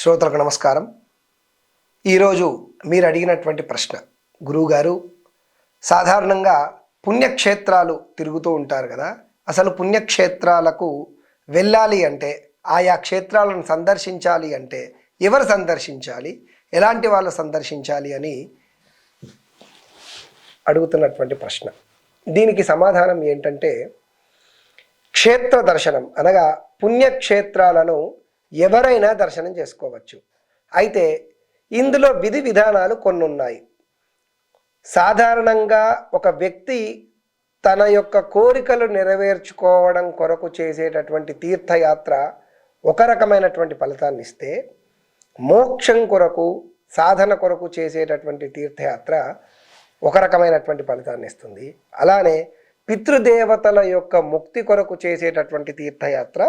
శ్రోతలకు నమస్కారం. ఈరోజు మీరు అడిగినటువంటి ప్రశ్న గురువుగారు సాధారణంగా పుణ్యక్షేత్రాలు తిరుగుతూ ఉంటారు కదా అసలు పుణ్యక్షేత్రాలకు వెళ్ళాలి అంటే ఆయా క్షేత్రాలను సందర్శించాలి అంటే ఎవరు సందర్శించాలి ఎలాంటి వాళ్ళు సందర్శించాలి అని అడుగుతున్నటువంటి ప్రశ్న. దీనికి సమాధానం ఏంటంటే క్షేత్ర దర్శనం అనగా పుణ్యక్షేత్రాలను ఎవరైనా దర్శనం చేసుకోవచ్చు. అయితే ఇందులో విధి విధానాలు కొన్ని ఉన్నాయి సాధారణంగా ఒక వ్యక్తి తన యొక్క కోరికలు నెరవేర్చుకోవడం కొరకు చేసేటటువంటి తీర్థయాత్ర ఒక రకమైనటువంటి ఫలితాన్ని ఇస్తే మోక్షం కొరకు సాధన కొరకు చేసేటటువంటి తీర్థయాత్ర ఒక రకమైనటువంటి ఫలితాన్ని ఇస్తుంది అలానే పితృదేవతల యొక్క ముక్తి కొరకు చేసేటటువంటి తీర్థయాత్ర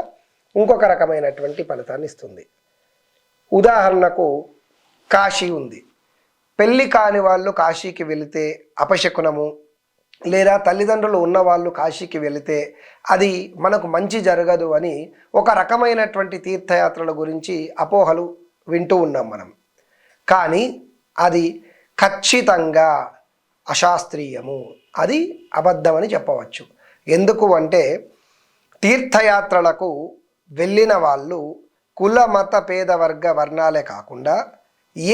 ఇంకొక రకమైనటువంటి ఫలితాన్ని ఇస్తుంది. ఉదాహరణకు కాశీ ఉంది. పెళ్ళి కాని వాళ్ళు కాశీకి వెళితే అపశకునము లేదా తల్లిదండ్రులు ఉన్నవాళ్ళు కాశీకి వెళితే అది మనకు మంచి జరగదు అని ఒక రకమైనటువంటి తీర్థయాత్రల గురించి అపోహలు వింటూ ఉన్నాం మనం. కానీ అది ఖచ్చితంగా అశాస్త్రీయము. అది అబద్ధమని చెప్పవచ్చు. ఎందుకు అంటే తీర్థయాత్రలకు వెళ్ళిన వాళ్ళు కుల మత పేద వర్గ వర్ణాలే కాకుండా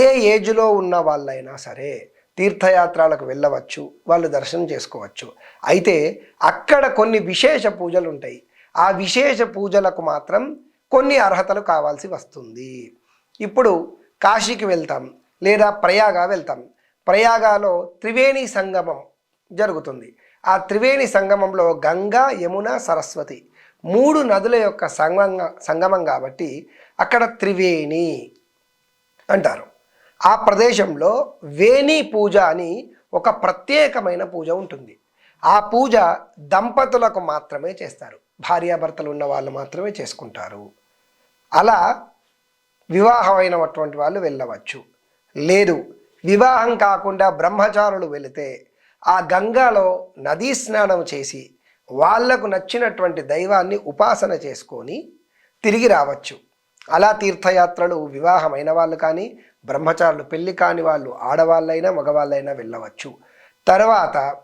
ఏ ఏజ్లో ఉన్న వాళ్ళైనా సరే తీర్థయాత్రలకు వెళ్ళవచ్చు వాళ్ళు దర్శనం చేసుకోవచ్చు. అయితే అక్కడ కొన్ని విశేష పూజలు ఉంటాయి. ఆ విశేష పూజలకు మాత్రం కొన్ని అర్హతలు కావాల్సి వస్తుంది. ఇప్పుడు కాశీకి వెళ్తాం లేదా ప్రయాగ వెళ్తాం. ప్రయాగాలో త్రివేణి సంగమం జరుగుతుంది. ఆ త్రివేణి సంగమంలో గంగా యమున సరస్వతి మూడు నదుల యొక్క సంగంగా సంగమం కాబట్టి అక్కడ త్రివేణి అంటారు. ఆ ప్రదేశంలో వేణి పూజ అని ఒక ప్రత్యేకమైన పూజ ఉంటుంది. ఆ పూజ దంపతులకు మాత్రమే చేస్తారు. భార్యాభర్తలు ఉన్న వాళ్ళు మాత్రమే చేసుకుంటారు. అలా వివాహమైనటువంటి వాళ్ళు వెళ్ళవచ్చు. లేదు వివాహం కాకుండా బ్రహ్మచారులు వెళితే ఆ గంగాలో నదీ స్నానం చేసి వాళ్ళకు నచ్చినటువంటి దైవాన్ని ఉపాసన చేసుకొని తిరిగి రావచ్చు. అలా తీర్థయాత్రలు వివాహమైన వాళ్ళు కానీ బ్రహ్మచారులు పెళ్ళి కాని వాళ్ళు ఆడవాళ్ళైనా మగవాళ్ళైనా వెళ్ళవచ్చు. తర్వాత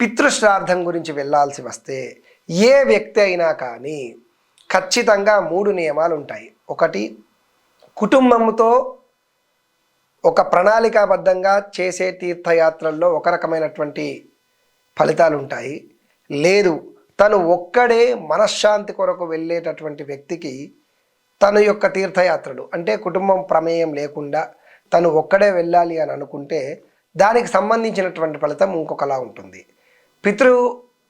పితృశ్రాద్ధం గురించి వెళ్ళాల్సి వస్తే ఏ వ్యక్తి అయినా కానీ ఖచ్చితంగా మూడు నియమాలు ఉంటాయి. ఒకటి కుటుంబంతో ఒక ప్రణాళికాబద్ధంగా చేసే తీర్థయాత్రల్లో ఒక రకమైనటువంటి ఫలితాలు ఉంటాయి. లేదు. తను ఒక్కడే మనశ్శాంతి కొరకు వెళ్ళేటటువంటి వ్యక్తికి తన యొక్క తీర్థయాత్రలు అంటే కుటుంబం ప్రమేయం లేకుండా తను ఒక్కడే వెళ్ళాలి అని అనుకుంటే దానికి సంబంధించినటువంటి ఫలితం ఇంకొకలా ఉంటుంది. పితృ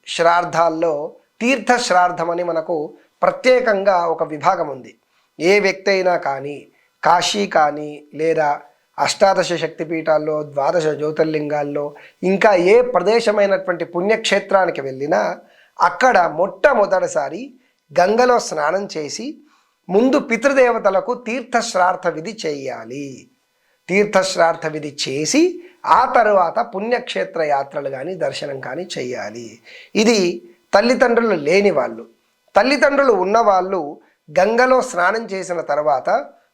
శ్రార్థాల్లో తీర్థ శ్రాద్ధం అని మనకు ప్రత్యేకంగా ఒక విభాగం ఉంది. ఏ వ్యక్తి అయినా కానీ కాశీ కానీ లేదా అష్టాదశ శక్తిపీఠాల్లో ద్వాదశ జ్యోతిర్లింగాల్లో ఇంకా ఏ ప్రదేశమైనటువంటి పుణ్యక్షేత్రానికి వెళ్ళినా అక్కడ మొట్టమొదటిసారి గంగలో స్నానం చేసి ముందు పితృదేవతలకు తీర్థశ్రార్థ విధి చేయాలి. తీర్థశ్రార్థ విధి చేసి ఆ తరువాత పుణ్యక్షేత్ర యాత్రలు కానీ దర్శనం కానీ చేయాలి. ఇది తల్లిదండ్రులు లేని వాళ్ళు. తల్లిదండ్రులు ఉన్నవాళ్ళు గంగలో స్నానం చేసిన తర్వాత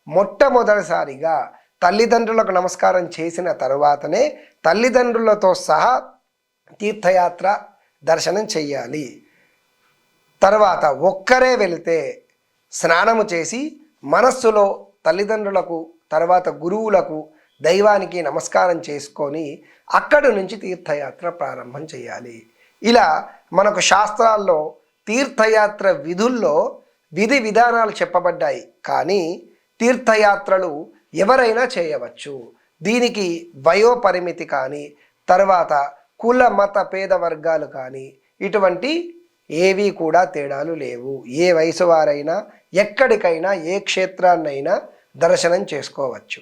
మొట్టమొదటిసారిగా తల్లిదండ్రులకు నమస్కారం చేసిన తరువాతనే తల్లిదండ్రులతో సహా తీర్థయాత్ర దర్శనం చెయ్యాలి. తర్వాత ఒక్కరే వెళితే స్నానము చేసి మనస్సులో తల్లిదండ్రులకు తర్వాత గురువులకు దైవానికి నమస్కారం చేసుకొని అక్కడి నుంచి తీర్థయాత్ర ప్రారంభం చేయాలి ఇలా మనకు శాస్త్రాల్లో తీర్థయాత్ర విధుల్లో విధి విధానాలు చెప్పబడ్డాయి. కానీ తీర్థయాత్రలు ఎవరైనా చేయవచ్చు. దీనికి వయోపరిమితి కానీ తర్వాత కుల మత పేద వర్గాలు కానీ ఇటువంటి ఏవి కూడా తేడాలు లేవు. ఏ వయసు వారైనా ఎక్కడికైనా ఏ క్షేత్రాన్నైనా దర్శనం చేసుకోవచ్చు.